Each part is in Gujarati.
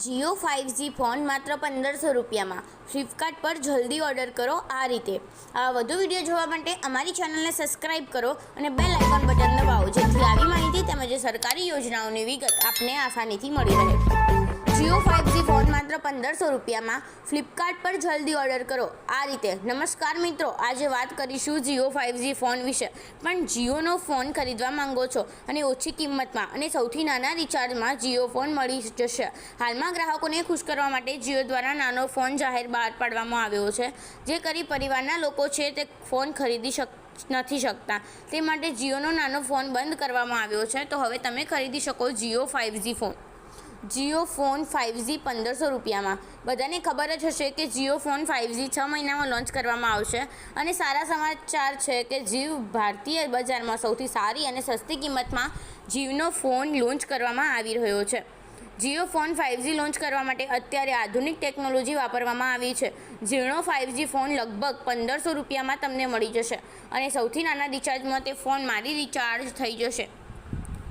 જીઓ ફાઇવ જી ફોન માત્ર પંદરસો રૂપિયામાં. ફ્લિપકાર્ટ પર જલ્દી ઓર્ડર કરો આ રીતે. આ વધુ વીડિયો જોવા માટે અમારી ચેનલને સબસ્ક્રાઇબ કરો અને બેલ આઇકોન બટન દબાવો જેથી આવી માહિતી તેમજ સરકારી યોજનાઓની વિગત આપને આસાનીથી મળી રહે. જીઓ ફાઇવ જી ફોન માત્ર પંદરસો રૂપિયામાં. ફ્લિપકાર્ટ પર જલ્દી ઓર્ડર કરો. આ રીતે. નમસ્કાર મિત્રો, આજે વાત કરીશું જીઓ ફાઇવ જી ફોન વિશે. પણ જીઓનો ફોન ખરીદવા માંગો છો અને ઓછી કિંમતમાં અને સૌથી નાના રિચાર્જમાં જીઓ ફોન મળી જશે. હાલમાં ગ્રાહકોને ખુશ કરવા માટે જીઓ દ્વારા નાનો ફોન જાહેર બહાર પાડવામાં આવ્યો છે. જે કરી પરિવારના લોકો છે, તે ફોન ખરીદી શક, નથી શકતા. તે માટે જીઓનો નાનો ફોન બંધ કરવામાં આવ્યો છે. તો હવે તમે ખરીદી શકો Jio five G phone. Jio phone five G પંદરસો રૂપિયામાં. બધાને ખબર જ હશે કે જીઓ ફોન ફાઇવજી છ મહિનામાં લોન્ચ કરવામાં આવશે. અને સારા સમાચાર છે કે જીવ ભારતીય બજારમાં સૌથી સારી અને સસ્તી કિંમતમાં જીવનો ફોન લોન્ચ કરવામાં આવી રહ્યો છે. જીઓ ફોન ફાઇવજી લોન્ચ કરવા માટે અત્યારે આધુનિક ટેકનોલોજી વાપરવામાં આવી છે. જીણો ફાઇવજી ફોન લગભગ પંદરસો રૂપિયામાં તમને મળી જશે. અને સૌથી નાના રિચાર્જમાં તે ફોન મારી રિચાર્જ થઈ જશે.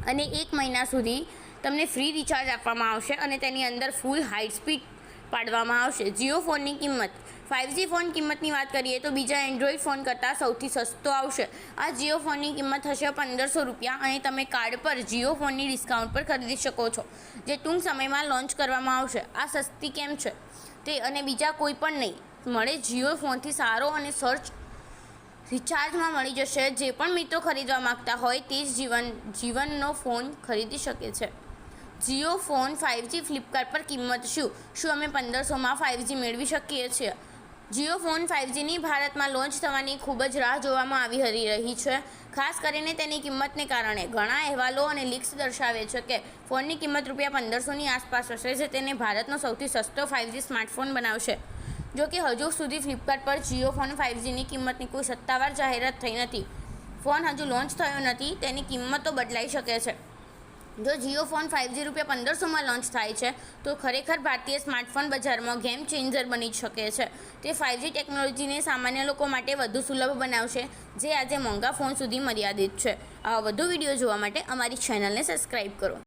અને એક મહિના સુધી તમને ફ્રી રિચાર્જ આપવામાં આવશે અને તેની અંદર ફૂલ હાઈ સ્પીડ પાડવામાં આવશે. જીઓ ફોનની કિંમત ફાઇવજી ફોન કિંમતની વાત કરીએ તો બીજા એન્ડ્રોઈડ ફોન કરતાં સૌથી સસ્તો આવશે. આ જીઓ ફોનની કિંમત થશે પંદરસો રૂપિયા અને તમે કાર્ડ પર જીઓ ફોનની ડિસ્કાઉન્ટ પર ખરીદી શકો છો, જે ટૂંક સમયમાં લોન્ચ કરવામાં આવશે. આ સસ્તી કેમ છે? તે અને બીજા કોઈ પણ નહીં, મળે જીઓ ફોનથી સારો અને સર્ચ રિચાર્જમાં મળી જશે. જે પણ મિત્રો ખરીદવા માગતા હોય તે જ જીવન, જીવનનો ફોન ખરીદી શકે છે. જીઓ ફોન ફાઇવજી ફ્લિપકાર્ટ પર કિંમત શું? શું અમે પંદરસોમાં ફાઇવજી મેળવી શકીએ છીએ? જીઓ ફોન ફાઇવજીની ભારતમાં લોન્ચ થવાની ખૂબ જ રાહ જોવામાં આવી હરી રહી છે. ખાસ કરીને તેની કિંમતને કારણે ઘણા અહેવાલો અને લીક્સ દર્શાવે છે કે ફોનની કિંમત રૂપિયા પંદરસોની આસપાસ હશે, જે તેને ભારતનો સૌથી સસ્તો ફાઇવજી સ્માર્ટફોન બનાવશે. જો કે હજુ સુધી ફ્લિપકાર્ટ પર જીઓ ફોન ફાઇવજીની કિંમતની કોઈ સત્તાવાર જાહેરાત થઈ નથી. ફોન હજુ લોન્ચ થયો નથી, તેની કિંમતો બદલાઈ શકે છે. જો જીઓ ફોન ફાઇવજી રૂપિયા પંદરસોમાં લોન્ચ થાય છે, તો ખરેખર ભારતીય સ્માર્ટફોન બજારમાં ગેમ ચેન્જર બની શકે છે. તે ફાઇવજી ટેકનોલોજીને સામાન્ય લોકો માટે વધુ સુલભ બનાવશે, જે આજે મોંઘા ફોન સુધી મર્યાદિત છે. આવા વધુ વીડિયો જોવા માટે અમારી ચેનલને સબસ્ક્રાઈબ કરો.